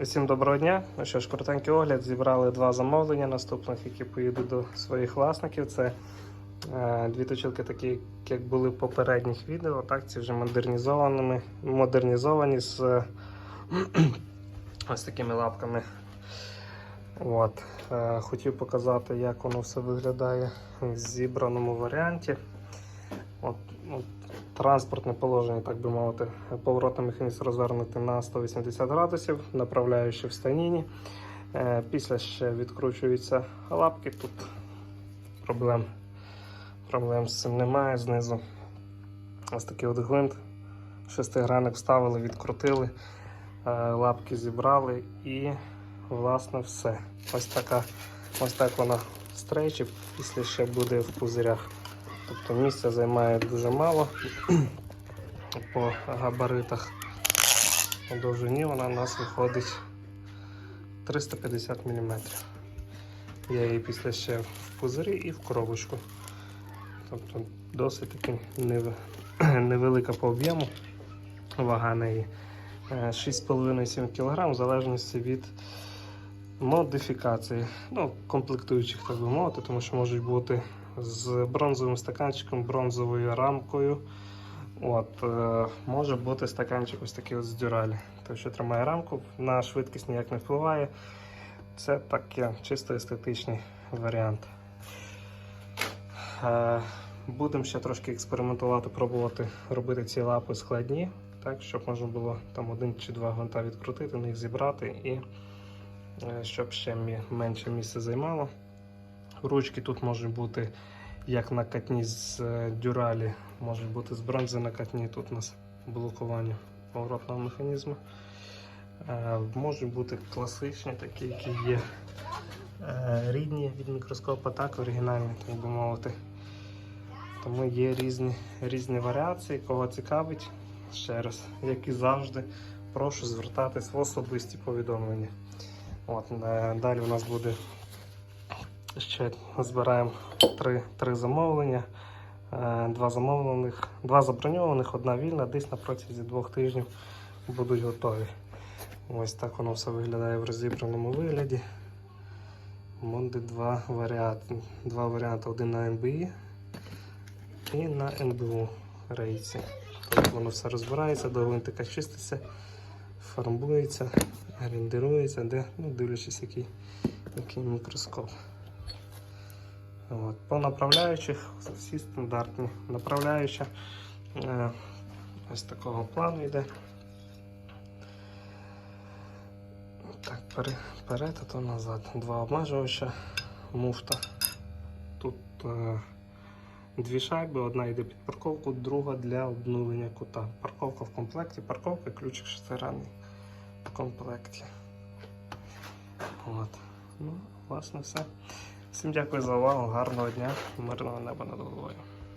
Усім доброго дня. Ну що ж, коротенький огляд. Зібрали два замовлення наступних, які поїдуть до своїх власників. Це е, дві точилки, такі, як були в попередніх відео. Так, ці вже модернізованими, модернізовані з е, ось такими лапками. От. Е, хотів показати, як воно все виглядає в зібраному варіанті. От, от, транспортне положення, так би мовити, поворотний механізм розвернути на 180 градусів, направляючи в станіні. Е, Після ще відкручуються лапки. Тут проблем, проблем з цим немає. Знизу ось такий от гвинт. Шестигранник вставили, відкрутили, е, лапки зібрали і власне все. Ось така, ось так вона стрейчить, після ще буде в пузирях. Тобто місця займає дуже мало по габаритах. По довжині вона у нас виходить 350 мм. Я її після ще в пузирі і в коробочку. Тобто досить таки нев- невелика по об'єму. Вага неї е, 6,5-7 кг в залежності від модифікації, ну, комплектуючих, так би мовити, тому що можуть бути з бронзовим стаканчиком, бронзовою рамкою. От, е, може бути стаканчик ось такий от з дюралі. Той, що тримає рамку, на швидкість ніяк не впливає. Це таке чисто естетичний варіант. Е, Будемо ще трошки експериментувати, пробувати робити ці лапи складні, так, щоб можна було там один чи два гвинта відкрутити, них зібрати і е, щоб ще менше місця займало. Ручки тут можуть бути як накатні з е, дюралі, можуть бути з бронзи накатні. Тут у нас блокування поворотного механізму. Е, Можуть бути класичні, такі, які є е, рідні від мікроскопа, так оригінальні, так би мовити. Тому є різні, різні варіації, кого цікавить. Ще раз, як і завжди, прошу звертатись в особисті повідомлення. От, далі у нас буде ще збираємо три, три замовлення. Е, Два замовлених, два заброньованих, одна вільна, десь на протязі двох тижнів будуть готові. Ось так воно все виглядає в розібраному вигляді. Буде два варіанти. Два варіанти: один на НБІ і на НБУ рейці. Тобто воно все розбирається, до гвинтика чиститься, фарбується, рендерується, де, ну, дивлячись, який, який мікроскоп. От. По направляючих всі стандартні. Направляюча е, ось такого плану йде. Так, пере- вперед, а то назад. Два обмежувача, муфта. Тут е, дві шайби, одна йде під парковку, друга для обнулення кута. Парковка в комплекті, парковка, ключик шестигранний в комплекті. От. Ну, власне, все. Всім дякую за увагу, гарного дня, мирного неба над головою.